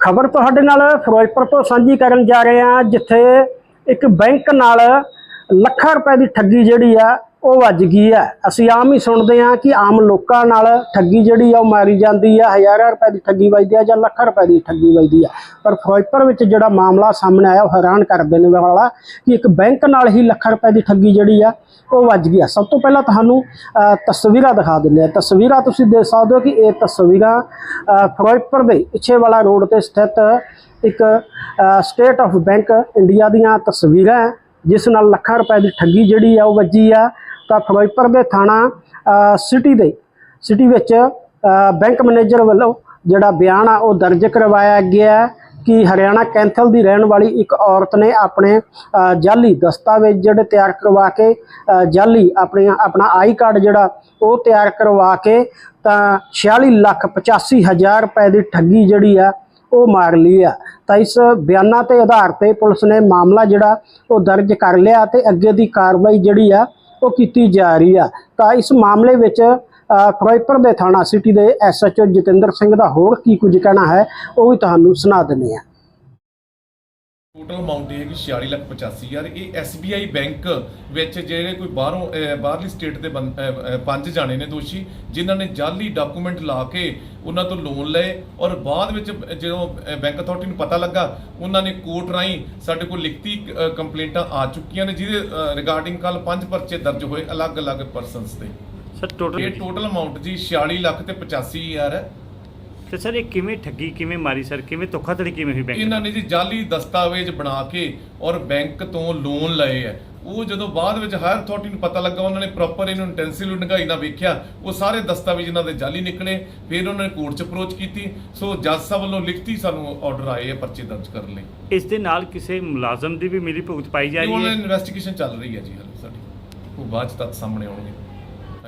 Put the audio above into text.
ਖਬਰ ਤੁਹਾਡੇ ਨਾਲ ਫਿਰੋਜ਼ਪੁਰ ਤੋਂ ਸਾਂਝੀ ਕਰਨ ਜਾ ਰਹੇ ਹਾਂ, ਜਿੱਥੇ ਇੱਕ ਬੈਂਕ ਨਾਲ ਲੱਖਾਂ ਰੁਪਏ ਦੀ ਠੱਗੀ ਜਿਹੜੀ ਆ ਉਹ ਵੱਜ ਗਈ ਹੈ। ਅਸੀਂ ਆਮ ਹੀ ਸੁਣਦੇ ਹਾਂ ਕਿ ਆਮ ਲੋਕਾਂ ਨਾਲ ਠੱਗੀ ਜਿਹੜੀ ਆ ਉਹ ਮਾਰੀ ਜਾਂਦੀ ਆ। ਹਜ਼ਾਰਾਂ ਰੁਪਏ ਦੀ ਠੱਗੀ ਵੱਜਦੀ ਆ ਜਾਂ ਲੱਖਾਂ ਰੁਪਏ ਦੀ ਠੱਗੀ ਵੱਜਦੀ ਆ। ਪਰ ਫਿਰੋਜ਼ਪੁਰ ਵਿੱਚ ਜਿਹੜਾ ਮਾਮਲਾ ਸਾਹਮਣੇ ਆਇਆ ਉਹ ਹੈਰਾਨ ਕਰ ਦੇਣ ਵਾਲਾ ਕਿ ਇੱਕ ਬੈਂਕ ਨਾਲ ਹੀ ਲੱਖਾਂ ਰੁਪਏ ਦੀ ਠੱਗੀ ਜਿਹੜੀ ਆ ਉਹ ਵੱਜ ਗਈ ਆ। ਸਭ ਤੋਂ ਪਹਿਲਾਂ ਤੁਹਾਨੂੰ ਤਸਵੀਰਾਂ ਦਿਖਾ ਦਿੰਦੇ ਆ ਤਸਵੀਰਾਂ ਤੁਸੀਂ ਦੇਖ ਸਕਦੇ ਹੋ ਕਿ ਇਹ ਤਸਵੀਰਾਂ ਫਿਰੋਜ਼ਪੁਰ ਦੇ ਪਿੱਛੇਵਾਲਾ ਰੋਡ ਤੇ ਸਥਿਤ ਇੱਕ ਸਟੇਟ ਆਫ ਬੈਂਕ ਇੰਡੀਆ ਦੀਆਂ ਤਸਵੀਰਾਂ ਹੈ, ਜਿਸ ਨਾਲ ਲੱਖਾਂ ਰੁਪਏ ਦੀ ਠੱਗੀ ਜਿਹੜੀ ਆ ਉਹ ਵੱਜੀ ਆ ਤਾਂ ਫਿਰੋਜ਼ਪੁਰ ਦੇ ਥਾਣਾ ਸਿਟੀ ਦੇ ਸਿਟੀ ਵਿੱਚ ਬੈਂਕ ਮੈਨੇਜਰ ਵੱਲੋਂ ਜਿਹੜਾ ਬਿਆਨ ਆ ਉਹ ਦਰਜ ਕਰਵਾਇਆ ਗਿਆ ਕਿ ਹਰਿਆਣਾ ਕੈਂਥਲ ਦੀ ਰਹਿਣ ਵਾਲੀ ਇੱਕ ਔਰਤ ਨੇ ਆਪਣੇ ਅ, ਜਾਲੀ ਦਸਤਾਵੇਜ਼ ਜਿਹੜੇ ਤਿਆਰ ਕਰਵਾ ਕੇ ਅ, ਜਾਲੀ ਆਪਣੀ ਆਪਣਾ ਆਈ ਕਾਰਡ ਜਿਹੜਾ ਉਹ ਤਿਆਰ ਕਰਵਾ ਕੇ ਤਾਂ 46 ਲੱਖ 85 ਹਜ਼ਾਰ ਰੁਪਏ ਦੀ ਠੱਗੀ ਜਿਹੜੀ ਆ ਉਹ ਮਾਰ ਲਈ ਆ। ਤਾਂ ਇਸ ਬਿਆਨਾਂ ਤੇ ਆਧਾਰ ਤੇ ਪੁਲਿਸ ਨੇ ਮਾਮਲਾ ਜਿਹੜਾ, ਉਹ ਦਰਜ ਕਰ ਲਿਆ ਤੇ ਅੱਗੇ ਦੀ ਕਾਰਵਾਈ ਜਿਹੜੀ ਆ, ਉਹ ਕੀਤੀ ਜਾ ਰਹੀ ਆ। ਤਾਂ ਇਸ ਮਾਮਲੇ ਵਿੱਚ ਫਿਰੋਜ਼ਪੁਰ ਦੇ ਥਾਣਾ ਸਿਟੀ ਦੇ ਐਸਐਚਓ ਜਤਿੰਦਰ ਸਿੰਘ ਦਾ ਹੋਰ ਕੀ ਕੁਝ ਕਹਿਣਾ ਹੈ, ਉਹ ਵੀ ਤੁਹਾਨੂੰ ਸੁਣਾ ਦਿੰਦੇ ਆ। ਟੋਟਲ ਅਮਾਉਂਟ ਇਹ ਹੈ ਕਿ 46 ਲੱਖ 85 ਹਜ਼ਾਰ। ਇਹ SBI ਬੈਂਕ ਵਿੱਚ ਜਿਹੜੇ ਕੋਈ ਬਾਹਰੋਂ ਅਹ, ਬਾਹਰਲੀ ਸਟੇਟ ਦੇ ਬੰ- ਅਹ, ਅਹ, ਪੰਜ ਜਾਣੇ ਨੇ ਦੋਸ਼ੀ ਜਿਨ੍ਹਾਂ ਨੇ ਜਾਲੀ ਡਾਕੂਮੈਂਟ ਲਾ ਕੇ ਉਹਨਾਂ ਤੋਂ ਲੋਨ ਲਏ ਔਰ ਬਾਅਦ ਵਿੱਚ ਜਦੋਂ ਅਹ, ਬੈਂਕ ਅਥਾਰਟੀ ਨੂੰ ਪਤਾ ਲੱਗਾ ਉਹਨਾਂ ਨੇ ਕੋਰਟ ਰਾਹੀਂ ਸਾਡੇ ਕੋਲ ਲਿਖਤੀ ਅਹ, ਕੰਪਲੇਂਟਾਂ ਆ ਚੁੱਕੀਆਂ ਨੇ ਜਿਹਦੇ ਰਿਗਾਰਡਿੰਗ ਕੱਲ ਪੰਜ ਪਰਚੇ ਦਰਜ ਹੋਏ ਅਲੱਗ-ਅਲੱਗ ਪਰਸਨਸ ਤੇ ਸਰ ਟੋਟਲ ਇਹ ਟੋਟਲ ਅਮਾਉਂਟ ਜੀ 46 ਲੱਖ ਤੇ 85 ਹਜ਼ਾਰ ਹੈ। ਤੇ ਸਰ ਇਹ ਕਿਵੇਂ ਠੱਗੀ ਕਿਵੇਂ ਮਾਰੀ ਸਰ? ਕਿਵੇਂ ਧੋਖਾਧੜੀ ਕਿਵੇਂ ਹੋਈ ਬੈਂਕ ਇਹਨਾਂ ਨੇ ਜੀ ਜਾਲੀ ਦਸਤਾਵੇਜ਼ ਬਣਾ ਕੇ ਔਰ ਬੈਂਕ ਤੋਂ ਲੋਨ ਲਏ ਆ। ਉਹ ਜਦੋਂ ਬਾਅਦ ਵਿੱਚ ਹਾਇਰ ਅਥਾਰਟੀ ਨੂੰ ਪਤਾ ਲੱਗਾ ਉਹਨਾਂ ਨੇ ਪ੍ਰੋਪਰ ਇਹਨੂੰ ਇੰਟੈਂਸਿਵ ਡੰਗਾਈ ਨਾਲ ਵੇਖਿਆ। ਉਹ ਸਾਰੇ ਦਸਤਾਵੇਜ਼ ਇਹਨਾਂ ਦੇ ਜਾਲੀ ਨਿਕਲੇ ਫਿਰ ਉਹਨਾਂ ਨੇ ਕੋਰਟ 'ਚ ਅਪਰੋਚ ਕੀਤੀ। ਸੋ ਜੱਜ ਸਾਹਿਬ ਵੱਲੋਂ ਲਿਖਤੀ ਸਾਨੂੰ ਆਰਡਰ ਆਏ ਆ ਪਰਚੇ ਦਰਜ ਕਰਨ ਲਈ। ਇਸ ਦੇ ਨਾਲ ਕਿਸੇ ਮੁਲਾਜ਼ਮ ਦੀ ਵੀ ਮਿਲੀ ਭੁਗਤ ਪਾਈ ਜਾ ਰਹੀ ਉਹਨਾਂ ਹੈ? ਦੀ ਇਨਵੈਸਟੀਗੇਸ਼ਨ ਚੱਲ ਰਹੀ ਹੈ ਜੀ ਹਾਲੇ ਸਾਡੀ। ਉਹ ਬਾਅਦ 'ਚ ਤੱਕ ਸਾਹਮਣੇ ਆਉਣਗੇ।